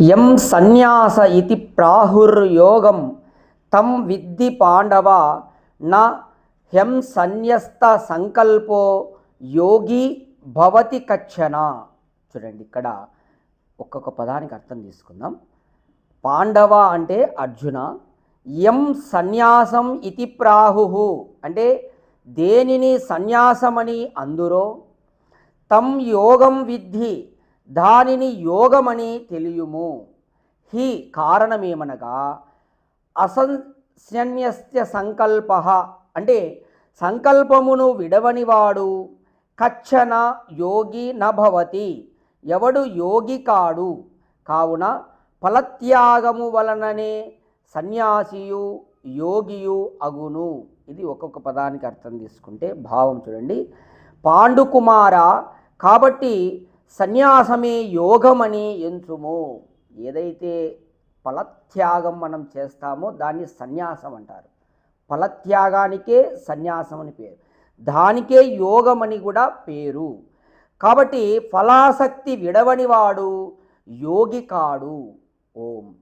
ఎం సన్యాస ఇతి ప్రాహుర్యోగం? తం విద్ధి పాండవ న హ్యం సన్యస్త సంకల్పో యోగి భవతి కచ్చన చూడండి ఇక్కడ ఒక్కొక్క పదానికి అర్థం తీసుకుందాం. పాండవ అంటే అర్జున. ఎం సన్యాసం ఇతి ప్రాహు? అంటే దేనిని సన్యాసమని అందురో? తం యోగం విద్ధి దానిని యోగమని తెలియుము. హి కారణమేమనగా అసంశన్యస్య సంకల్ప అంటే సంకల్పమును విడవనివాడు కచ్చన యోగి నభవతి ఎవడు యోగి కాడు. కావున ఫలత్యాగము వలననే సన్యాసియు యోగియు అగును. ఇది ఒక్కొక్క పదానికి అర్థం తీసుకుంటే భావం చూడండి. పాండుకుమార కాబట్టి సన్యాసమే యోగమని ఎంచుము. ఏదైతే ఫలత్యాగం మనం చేస్తామో దాన్ని సన్యాసం అంటారు. ఫలత్యాగానికే సన్యాసం అని పేరు. దానికే యోగం అని కూడా పేరు. కాబట్టి ఫలాసక్తి విడవనివాడు యోగి కాడు. ఓం.